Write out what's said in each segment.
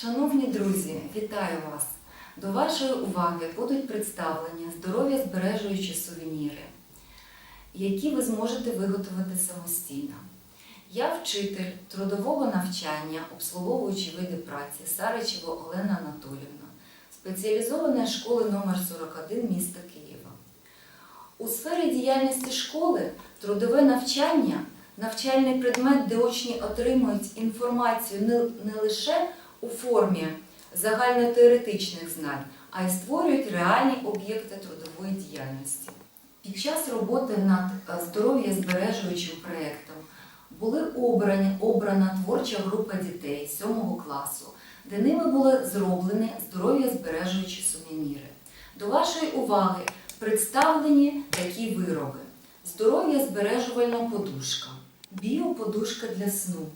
Шановні друзі, вітаю вас! До вашої уваги будуть представлені здоров'я збережуючі сувеніри, які ви зможете виготовити самостійно. Я вчитель трудового навчання, обслуговуючи види праці Саричева Олена Анатолівна, спеціалізованої школи номер 41 міста Києва. У сфері діяльності школи трудове навчання навчальний предмет, де учні отримують інформацію не лише у формі загальнотеоретичних знань, а й створюють реальні об'єкти трудової діяльності. Під час роботи над е, здоров'я збережуючим проєктом були обрані, обрана творча група дітей 7 класу, де ними були зроблені здоров'я збережуючі сувеніри. До вашої уваги представлені такі вироби: здоров'я збережувальна подушка, біоподушка для сну,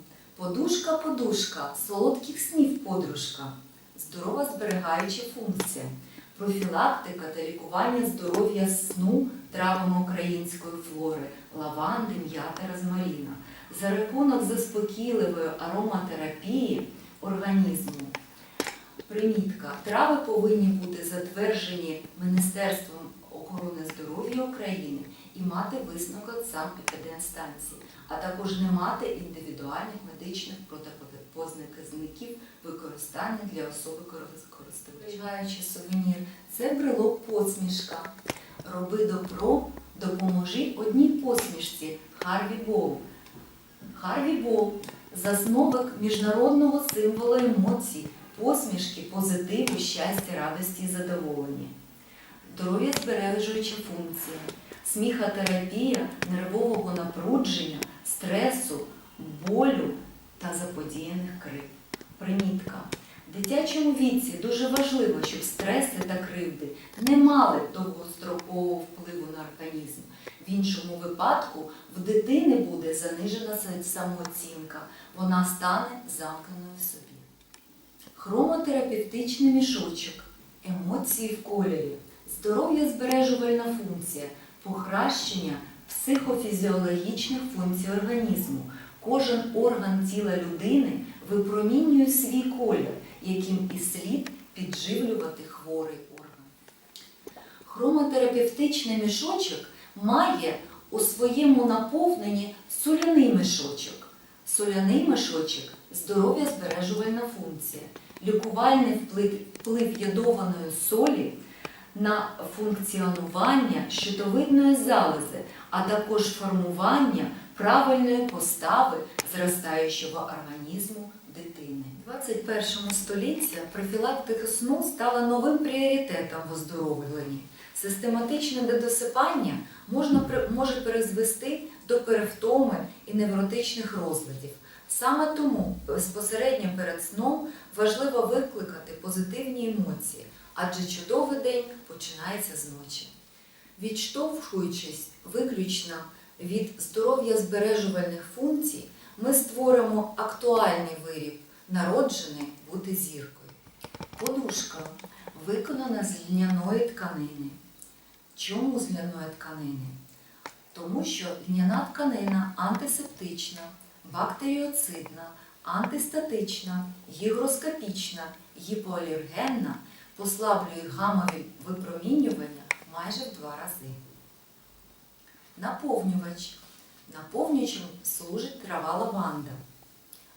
подушка-подушка, солодких снів подружка, здорова зберігаюча функція, профілактика та лікування здоров'я сну травами української флори, лаванди, м'яти, розмаріна, за рахунок заспокійливої ароматерапії організму. Примітка. Трави повинні бути затверджені Міністерством охорони здоров'я України і мати висновок санепідемстанції, а також не мати індивідуальних медичних протипоказників використання для особи користувача. Сувенір, це брелок посмішка. Роби добро, допоможи одній посмішці Харві Боу. Харві Боу засновник міжнародного символу емоцій, посмішки, позитиву, щастя, радості і задоволення. Здоров'я збережуюча функція, сміхотерапія нервового напрудження, стресу, болю та заподіяних крив. Примітка. В дитячому віці дуже важливо, щоб стреси та кривди не мали довгострокового впливу на організм. В іншому випадку в дитини буде занижена самооцінка, вона стане замкненою в собі. Хромотерапевтичний мішочок, емоції в кольорі, здоров'я збережувальна функція, покращення психофізіологічних функцій організму. Кожен орган тіла людини випромінює свій колір, яким і слід підживлювати хворий орган. Хромотерапевтичний мішочок має у своєму наповненні соляний мішочок. Соляний мішочок здоров'я збережувальна функція, лікувальний вплив, йодованої солі на функціонування щитовидної залози, а також формування правильної постави зростаючого організму дитини. У 21 столітті профілактика сну стала новим пріоритетом в оздоровленні. Систематичне недосипання можна, може призвести до перевтоми і невротичних розладів. Саме тому безпосередньо перед сном важливо викликати позитивні емоції, адже чудовий день починається з ночі. Відштовхуючись виключно від здоров'я збережувальних функцій, ми створимо актуальний виріб, народжений бути зіркою. Подушка виконана з льняної тканини. Чому з льняної тканини? Тому що льняна тканина антисептична, бактеріоцидна, антистатична, гігроскопічна, гіпоалергенна, послаблює гамові випромінювання майже в два рази. Наповнювач. Наповнювачем служить трава лаванда.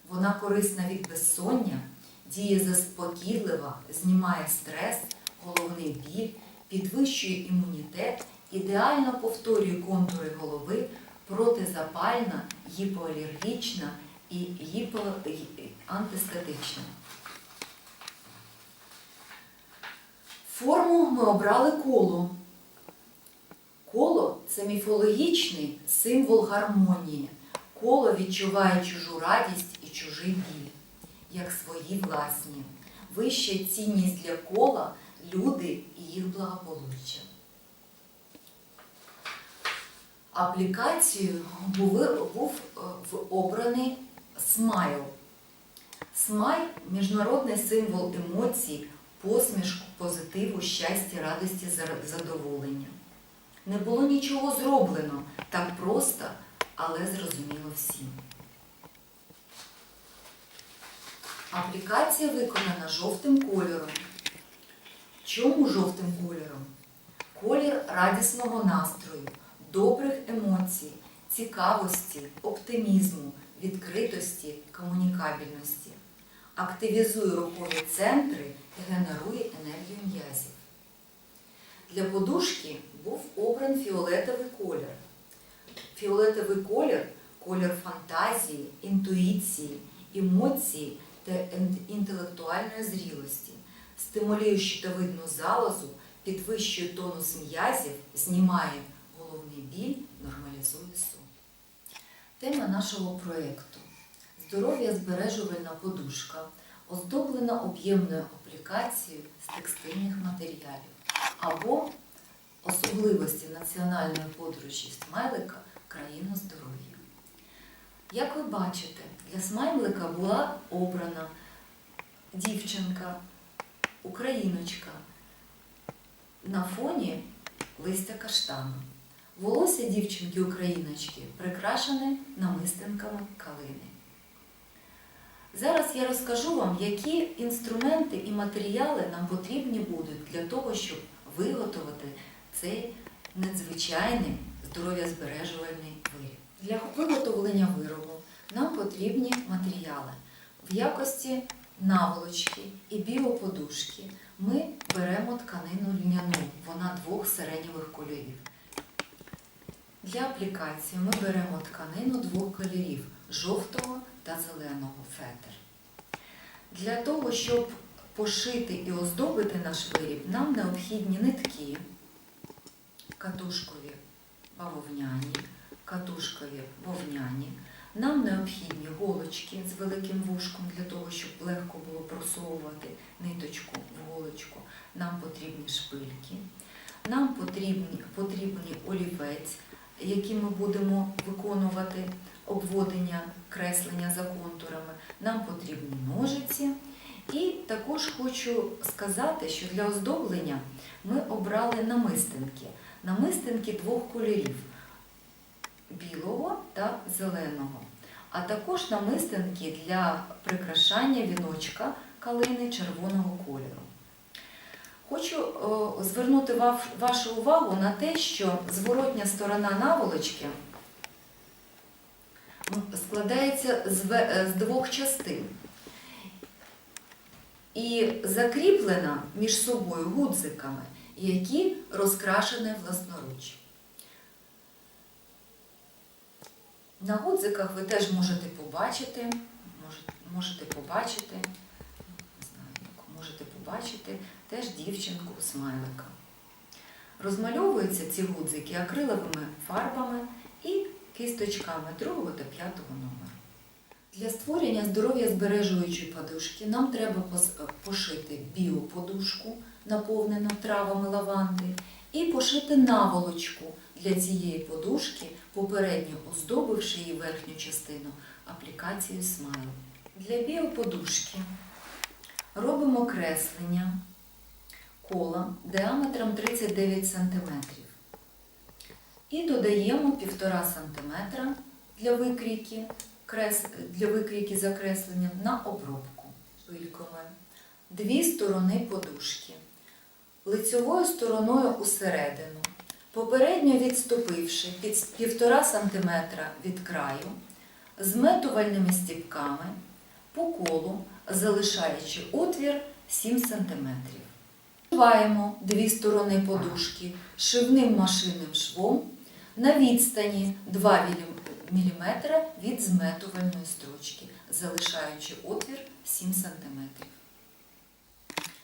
Вона корисна від безсоння, діє заспокійливо, знімає стрес, головний біль, підвищує імунітет, ідеально повторює контури голови, протизапальна, гіпоалергічна і гіпо... антистатична. Форму ми обрали коло. Коло це міфологічний символ гармонії. Коло відчуває чужу радість і чужий біль, як свої власні. Вища цінність для кола люди і їх благополуччя. Аплікацією був е, обраний смайл. Смайл міжнародний символ емоцій, посмішку, позитиву, щастя, радості, задоволення. Не було нічого зроблено так просто, але зрозуміло всім. Аплікація виконана жовтим кольором. Чому жовтим кольором? Колір радісного настрою, добрих емоцій, цікавості, оптимізму, відкритості, комунікабельності. Активізує рухові центри генерує енергію м'язів. Для подушки був обран фіолетовий колір. Фіолетовий колір колір фантазії, інтуїції, емоції та інтелектуальної зрілості, стимулює щитовидну залозу, підвищує тонус м'язів, знімає головний біль, нормалізує сон. Тема нашого проєкту Здоров'я збережувальна подушка, оздоблена об'ємною аплікацією з текстильних матеріалів або особливості національної подорожі смайлика країну здоров'я. Як ви бачите, для смайлика була обрана дівчинка, україночка на фоні листя каштану. Волосся дівчинки-україночки прикрашене намистинками калини. Зараз я розкажу вам, які інструменти і матеріали нам потрібні будуть для того, щоб виготовити цей надзвичайний здоров'язбережувальний виріб. Для виготовлення виробу нам потрібні матеріали. В якості наволочки і біоподушки ми беремо тканину льняну, вона двох сиренєвих кольорів. Для аплікації ми беремо тканину двох кольорів жовтого та зеленого фетр. Для того, щоб пошити і оздобити наш виріб, нам необхідні нитки, катушкові бавовняні, катушкові вовняні. Нам необхідні голочки з великим вушком для того, щоб легко було просовувати ниточку в голочку. Нам потрібні шпильки, нам потрібні, олівець, яким ми будемо виконувати обводення, креслення за контурами. Нам потрібні ножиці. І також хочу сказати, що для оздоблення ми обрали намистинки. Намистинки двох кольорів білого та зеленого. А також намистинки для прикрашання віночка калини червоного кольору. Хочу звернути вашу увагу на те, що зворотня сторона наволочки складається е, з двох частин і закріплена між собою гудзиками, які розкрашені власноруч. На гудзиках ви теж можете побачити, можете, побачити, не знаю, можете побачити теж дівчинку смайлика. Розмальовуються ці гудзики акриловими фарбами і кисточками 2 та 5 номеру. Для створення здоров'я збережуючої подушки нам треба пошити біоподушку, наповнену травами лаванди, і пошити наволочку для цієї подушки, попередньо оздобивши її верхню частину аплікацією смайл. Для біоподушки робимо креслення кола діаметром 39 см і додаємо 1,5 см для викрійки, крес... для викрійки закреслення на обробку шпильками. Дві сторони подушки. Лицьовою стороною усередину, попередньо відступивши під 1,5 см від краю, зметувальними стіпками по колу, залишаючи отвір 7 см. Шиваємо дві сторони подушки шивним машинним швом на відстані 2 мм від зметувальної строчки, залишаючи отвір 7 см.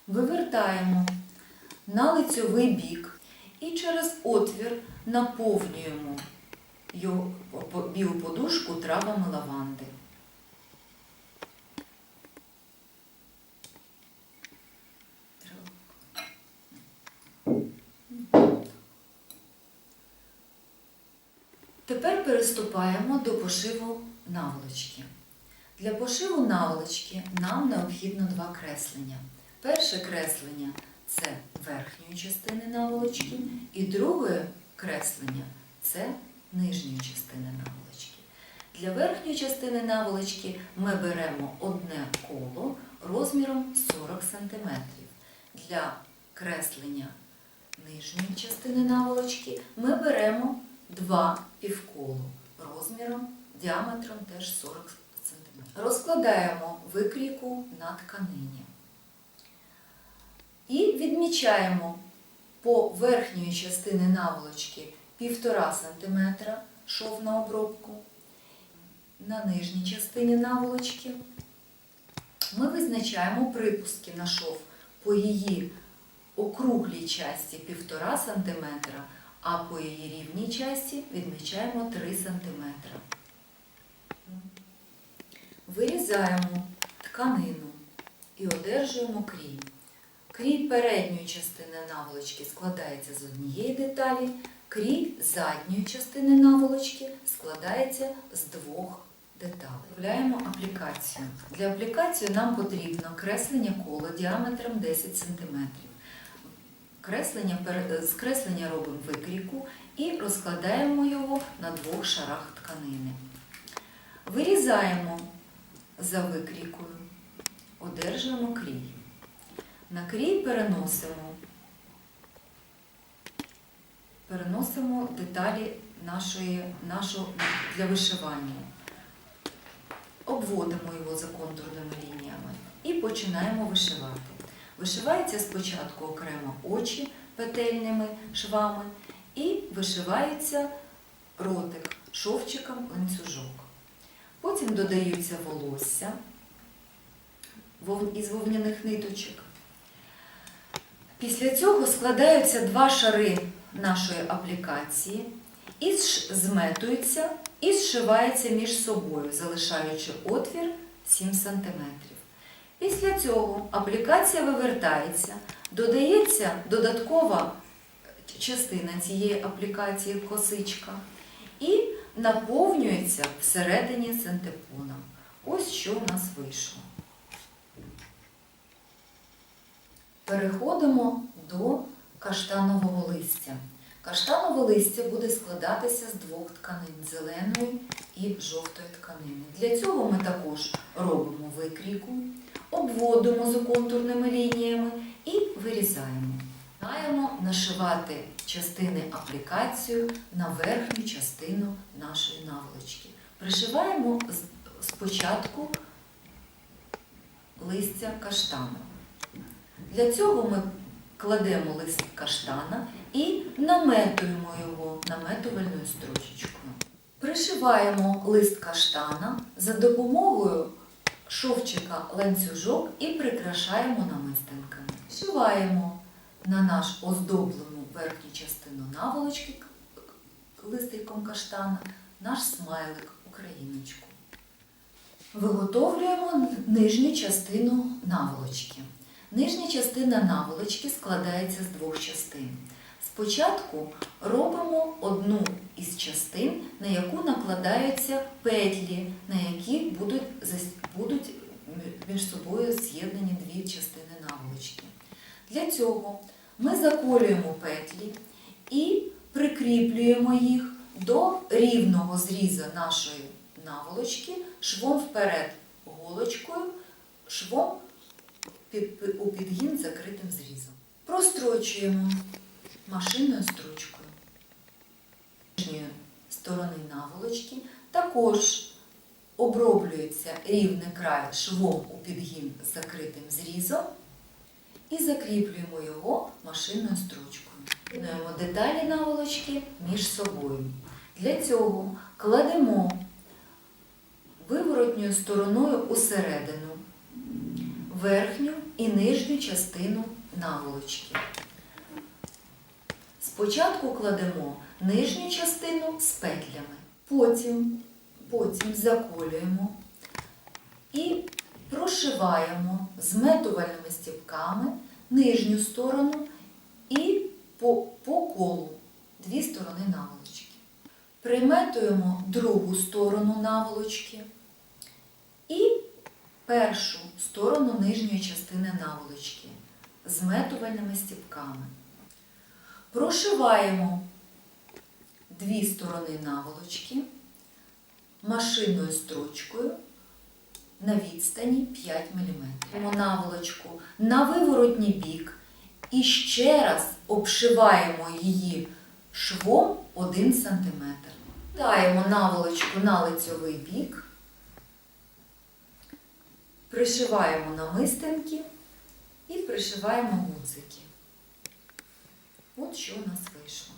Вивертаємо на лицьовий бік і через отвір наповнюємо його біоподушку травами лаванди. Переступаємо до пошиву наволочки. Для пошиву наволочки нам необхідно два креслення. Перше креслення це верхньої частини наволочки, і друге креслення це нижньої частини наволочки. Для верхньої частини наволочки ми беремо одне коло розміром 40 см. Для креслення нижньої частини наволочки ми беремо два півколу розміром, діаметром теж 40 см. Розкладаємо викрійку на тканині. І відмічаємо по верхньої частини наволочки 1,5 см шов на обробку. На нижній частині наволочки ми визначаємо припуски на шов по її округлій часті 1,5 см, а по її рівній часті відмічаємо 3 см. Вирізаємо тканину і одержуємо крій. Крій передньої частини наволочки складається з однієї деталі, крій задньої частини наволочки складається з двох деталей. Вставляємо аплікацію. Для аплікації нам потрібно креслення кола діаметром 10 см. Креслення, пере- з креслення робимо викрійку і розкладаємо його на двох шарах тканини. Вирізаємо за викрійкою, одержуємо крій. На крій переносимо, переносимо деталі нашої, нашого для вишивання. Обводимо його за контурними лініями і починаємо вишивати. Вишивається спочатку окремо очі петельними швами і вишивається ротик шовчиком ланцюжок. Потім додаються волосся із вовняних ниточок. Після цього складаються два шари нашої аплікації і зметуються і зшиваються між собою, залишаючи отвір 7 см. Після цього аплікація вивертається, додається додаткова частина цієї аплікації косичка і наповнюється всередині синтепоном. Ось що в нас вийшло. Переходимо до каштанового листя. Каштанове листя буде складатися з двох тканин зеленої і жовтої тканини. Для цього ми також робимо викрійку, обводимо за контурними лініями і вирізаємо. Починаємо нашивати частини аплікацію на верхню частину нашої наволочки. Пришиваємо спочатку листя каштану. Для цього ми кладемо лист каштана і наметуємо його наметувальною строчечкою. Пришиваємо лист каштана за допомогою шовчика ланцюжок і прикрашаємо намистинками. Шиваємо на наш оздоблену верхню частину наволочки листиком каштана наш смайлик Україночку. Виготовлюємо нижню частину наволочки. Нижня частина наволочки складається з двох частин. Спочатку робимо одну із частин, на яку накладаються петлі, на які будуть, між собою з'єднані дві частини наволочки. Для цього ми заколюємо петлі і прикріплюємо їх до рівного зріза нашої наволочки швом вперед голочкою, швом у підгін закритим зрізом. Прострочуємо машинною стручкою. Нижньої сторони наволочки також оброблюється рівний край швом у підгін з закритим зрізом і закріплюємо його машинною стручкою. З'єднуємо деталі наволочки між собою. Для цього кладемо виворотньою стороною усередину верхню і нижню частину наволочки. Спочатку кладемо нижню частину з петлями, потім, потім заколюємо і прошиваємо зметувальними стіпками нижню сторону і по, по колу дві сторони наволочки. Приметуємо другу сторону наволочки і першу сторону нижньої частини наволочки зметувальними стіпками. Прошиваємо дві сторони наволочки, машинною строчкою на відстані 5 мм. Наволочку на виворотній бік і ще раз обшиваємо її швом 1 см. Даємо наволочку на лицьовий бік, пришиваємо намистинки і пришиваємо гудзики. От що у нас вийшло.